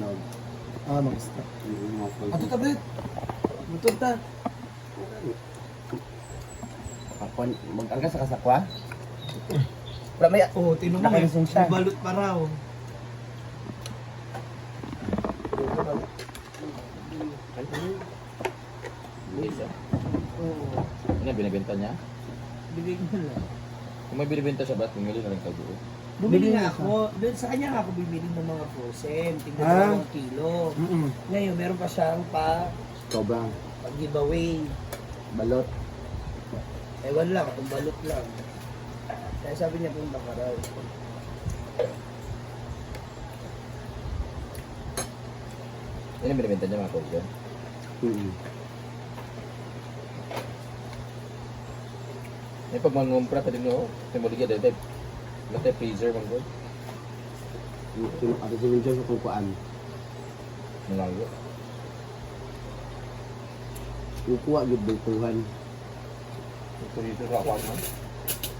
na. Ah, mag-stop. Ato tablet. Butod ta. Kapon, mag-alga sa kasakwa? Wala may... Oo, oh, tinan mo. Nakalusong siya. May Balot pa raw. Ano yung binibenta niya? Bibig mo lang. Kung may binibenta siya, ba't bumili na lang kayo doon? Bumili nga ako. Doon sa kanya nga ako bibili ng mga frozen. Tingnan Ah. mo ng kilo. Mm-mm. Ngayon, meron pa siyang pa Sobrang pag-giveaway. balot. Ewan lang, itong balot lang. Kaya sabi niya punta ka raw. Yan yung binibenta niya mga frozen. Mm-mm. May pag mangumpra din mo, dahil dahil. Wala tayo freezer man yung- Ako si Wilson sa kukuan. Nalago. Kukuha, gid Tuhan. Ito dito sa ako na.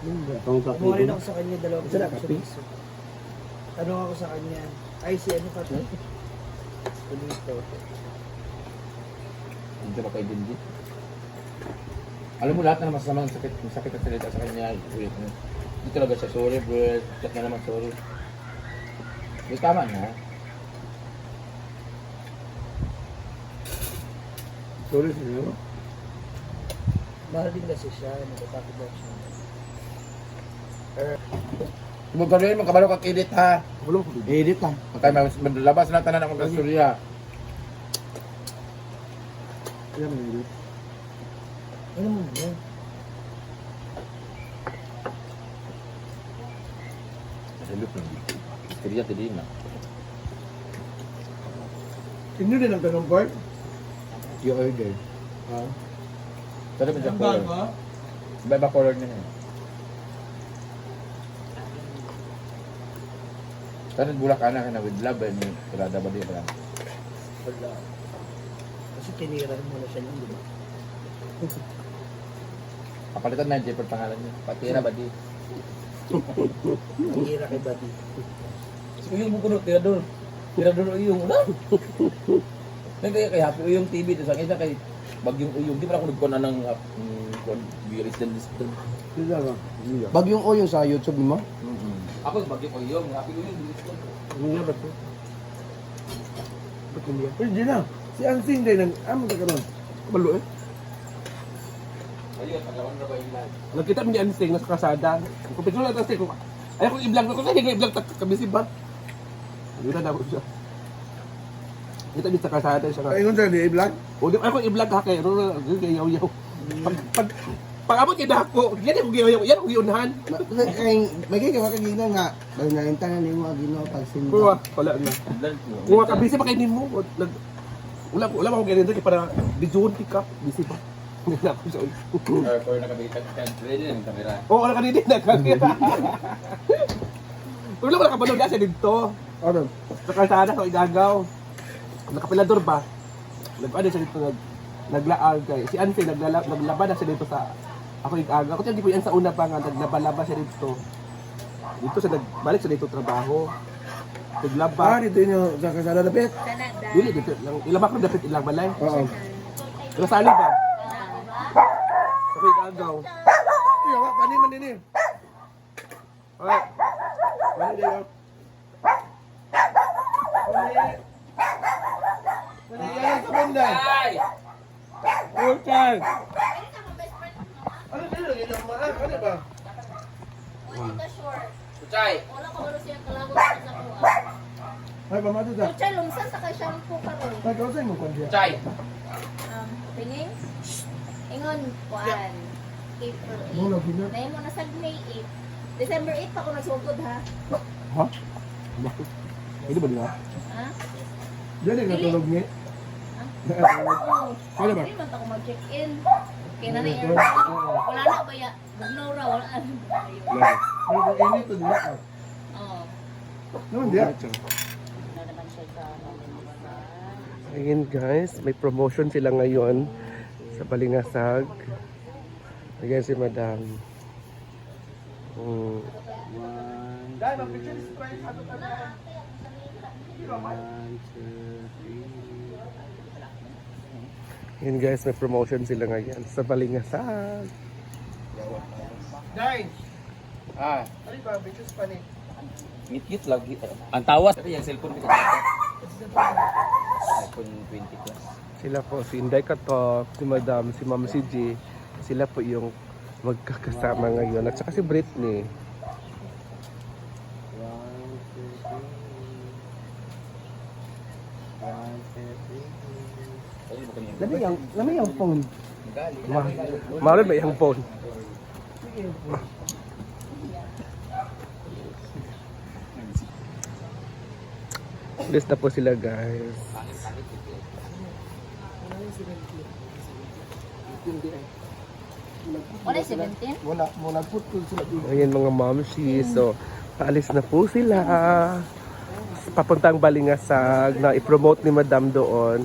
Itong sa Kumuha rin ako sa kanya dalawang Isa na, piso. Tanong ako sa kanya. Ay, si ano ka to? Kulito. Hindi siya makaibindi. Alam mo lahat na masama ang sakit, ang sakit na salita sa kanya. Ulit. Hindi talaga siya, sorry bro. Chat na naman, sorry. Hindi tama na. Sorry sa iyo. Mahal din kasi siya. Natatakot daw siya. Kung gano'n mo, kabalo kang edit ha. Wala ko. Edit lang. Kaya mas labas na tanan akong kasturya. Kaya may edit. Ano mo mo? Na. Istorya tadi na. Inyo din ang ganong board? You order. Ha? Pero medyo Ang color. bago? Iba iba color niya eh. Pero bulak ka na na with love and kulada ba di ba? Wala. Kasi tinira mo na siya nun, di ba? Kapalitan na yung Jeper pangalan niya. Patira ba di? Tinira kay Buddy. Uyong mo kuno, tirador. Tirador uyong. Wala. Nagkaya kay Happy Uyong TV. Tapos ang isa kay Bagyong Uyong. Di ba ako nagkuhan na ng uh, this time. Sila ba? Bagyong o yung sa YouTube mo? Ako Bagyong Uyong. Happy Uyong. bilis ko. Ano nga ba ito? Ba't hindi na. Si Ansing din nang amo ka karon. Balo eh. Ayun, na? Nakita mo ni Ansing nasa kasada. Kung picture na Ansing, kung ayaw kong i-vlog ko kasi i-vlog ta kami si Bat. Hindi na dapat siya. Kita din sa kasada siya ka. Ayun sa di vlog. O di ayaw kong i-vlog ha kay Ro, kay yaw yaw. Pag pag pag abot kay dako, yan yung yaw yaw, yan yung iunahan. Kay may kay ka gina nga. Dahil na intanan nimo agino pag Kuha, sinta. wala na. Kuha ka busy pa kay nimo. Wala wala pa akong ganito kay para bijuhon pick up, busy pa. Hindi na ako sa Or for nakabitan ka. Ready na yung camera. Oo, wala ka din nagkakita. Wala ko nakapanood na siya dito. Ano? Sa kalsada sa igagaw. Nakapilador ba? Nag-ano siya dito nag naglaag kay si Anse naglala, naglaba na siya dito sa ako igagaw. Kasi hindi ko yan sa una pa nga naglaba siya dito. Dito siya nagbalik siya dito trabaho. Ah, Naglaba. dito yun sa kasada dapit. Dili dito lang ilabak na dapat ilang balay. Oo. Pero sali ba? Ako igagaw. Iya, wa pani man din eh. Ay, Pani din. oh. Pani yan sa banda. Ulkan. Ano din ang ilang maan? Ano ba? Chay! Wala ko baro siya kalagot sa kuha. Ay, pamado ta. Chay, lumsan sa kay shampoo karon. Ay, kausay mo kwan siya. Chay! Um, tingin. Ingon kuan. April Muna 8. gina. Dahil mo na sa May 8. December 8 pa ako nagsugod ha. Ha? Pwede ba nila? Ha? Diyan ang natulog ni. Oo. Ano ba? Hindi man ako mag-check-in. Kaya na na ba? Wala na ba ya? Bugnaw ra wala. Ayun. Ano ba init to diya? Oo. Naman diya. Wala naman siya sa mga Ayun guys, may promotion sila ngayon sa Balingasag. Ayan si Madam. Mm. Yun guys, may promotion sila ngayon sa Balingasan. Guys, Ah, ano ba? Bitus pa ni. ngit-ngit lagi. Ang tawas. Tapi yung cellphone ko iPhone 20 plus. Sila po, si Inday Katok, si Madam, si Ma'am si G. Sila po yung magkakasama ngayon. At saka si Britney. Lami yung, lami yung phone. Ma Maroon ba yung phone? Alis na po sila guys. Wala 17? Wala, mo nagputol sila dito. Ayan mga momshi. So, paalis na po sila. Papuntang Balingasag na i-promote ni Madam doon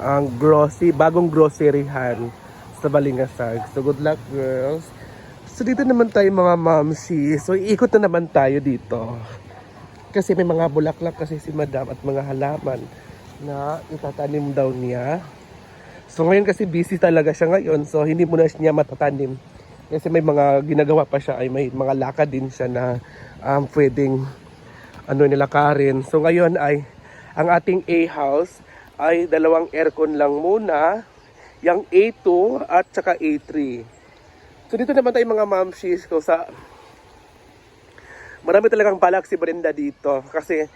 ang grocery, bagong groceryhan sa Balingasag. So, good luck girls. So, dito naman tayo mga momshi. So, iikot na naman tayo dito. Kasi may mga bulaklak kasi si Madam at mga halaman na itatanim daw niya. So ngayon kasi busy talaga siya ngayon so hindi mo na niya matatanim. Kasi may mga ginagawa pa siya ay may mga lakad din siya na um, pwedeng ano nilakarin. So ngayon ay ang ating A-house ay dalawang aircon lang muna. Yung A2 at saka A3. So dito naman tayo mga mamshis ko sa marami talagang balak si Brenda dito kasi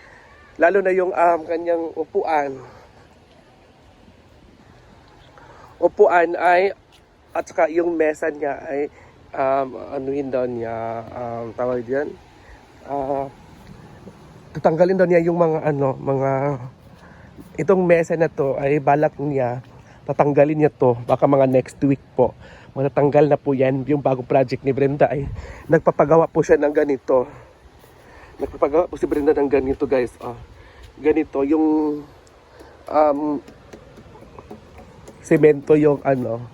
lalo na yung um, kanyang upuan upuan ay at saka yung mesa niya ay um, ano yun daw niya um, tawag diyan? Ah tatanggalin daw niya yung mga ano mga itong mesa na to ay balak niya tatanggalin niya to. Baka mga next week po matatanggal na po yan yung bagong project ni Brenda. Ay nagpapagawa po siya ng ganito. Nagpapagawa po si Brenda ng ganito guys oh ganito yung um, semento yung ano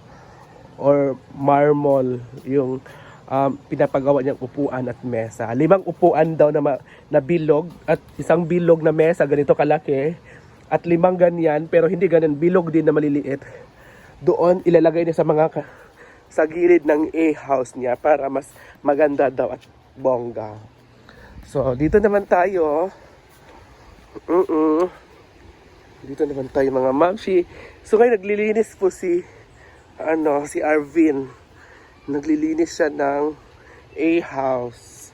or marmol yung um, pinapagawa niyang upuan at mesa. Limang upuan daw na, na bilog at isang bilog na mesa ganito kalaki at limang ganyan pero hindi ganyan bilog din na maliliit. Doon ilalagay niya sa mga sa gilid ng A-house niya para mas maganda daw at bongga. So, dito naman tayo. Mm dito naman tayo mga mamshi. So ngayon naglilinis po si ano si Arvin. Naglilinis siya ng A-house.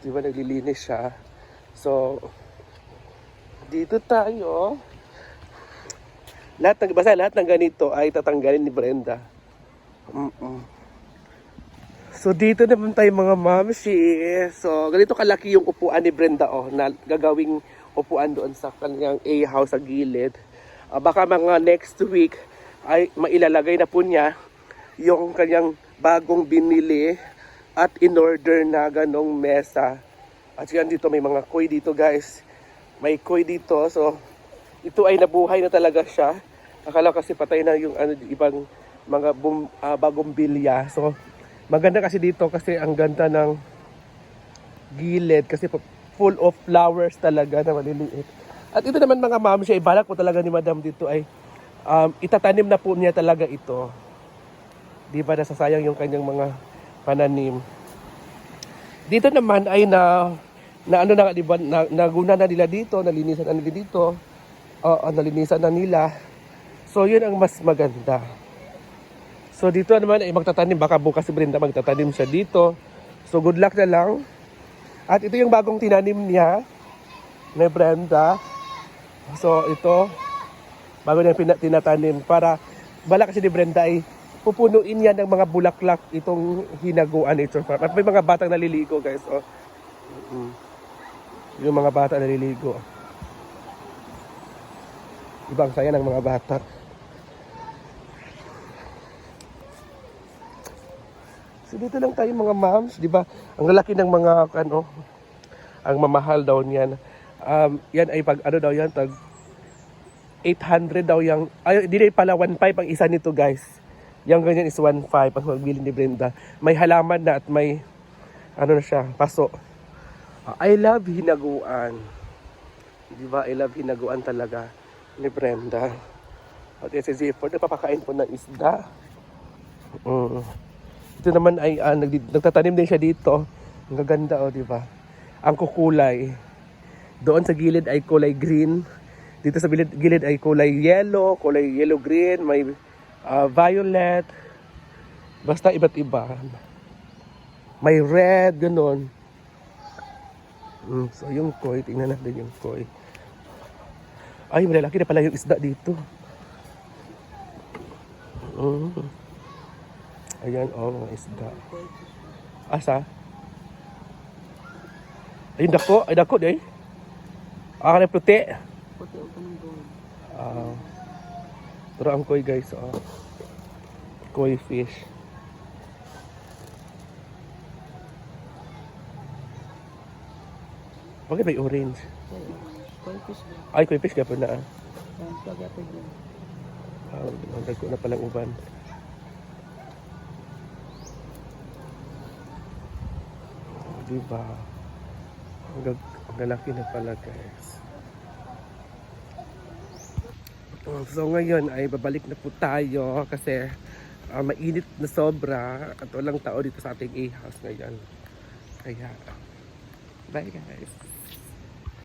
Di ba naglilinis siya? So dito tayo. Lahat ng basta lahat ng ganito ay tatanggalin ni Brenda. Mm-mm. So dito naman tayo mga mamshi. So ganito kalaki yung upuan ni Brenda oh na gagawing upuan doon sa kanyang A-house sa gilid. Ah, baka mga next week ay mailalagay na po niya yung kanyang bagong binili at in-order na ganong mesa. At yan dito may mga koi dito guys. May koi dito. So ito ay nabuhay na talaga siya. Akala kasi patay na yung ano, ibang mga bum, ah, bagong bilya. So maganda kasi dito kasi ang ganda ng gilid kasi full of flowers talaga na maliliit. At ito naman mga ma'am, siya ibalak po talaga ni madam dito ay um, itatanim na po niya talaga ito. Di ba nasasayang yung kanyang mga pananim. Dito naman ay na na ano na, di ba, na, naguna na nila dito, nalinisan na nila dito. Oo, nalinisan na nila. So, yun ang mas maganda. So, dito naman ay magtatanim. Baka bukas si Brenda magtatanim siya dito. So, good luck na lang. At ito yung bagong tinanim niya ni Brenda. So ito, bago niya tinatanim para bala kasi ni Brenda ay pupunuin yan ng mga bulaklak itong hinaguan nature farm. At may mga batang naliligo guys. Oh. Yung mga bata naliligo. Ibang saya ng mga bata. So dito lang tayo mga moms, di ba? Ang lalaki ng mga ano, ang mamahal daw niyan. Um, yan ay pag ano daw yan, tag 800 daw yung, ay, hindi pala 1.5 ang isa nito guys. Yung ganyan is 1.5 ang magbili ni Brenda. May halaman na at may, ano na siya, paso. I love hinaguan. Di ba? I love hinaguan talaga ni Brenda. At si Zipper, nagpapakain po ng isda. Mm. Ito naman ay nagdi- nagtatanim din siya dito. Ang gaganda oh, di ba? Ang kukulay. Doon sa gilid ay kulay green. Dito sa gilid, gilid ay kulay yellow, kulay yellow green, may ah, violet. Basta iba't iba. May red, ganun. Mm, so yung koi, tingnan natin yung koi. Ay, malalaki na pala yung isda dito. Mm. Ayan, oh, mga isda. Asa? Ayun, dako. Ay, dako, day. Ah, kanang puti. Ah. pero ang koi, guys, oh. Koi fish. Bakit may orange? Ay, koi fish pa na. Ah, ang dagko na palang uban. Diba? Ang, ang lalaki na pala guys. Oh, So ngayon ay babalik na po tayo kasi ah, mainit na sobra at walang tao dito sa ating A-house ngayon. Kaya, bye guys.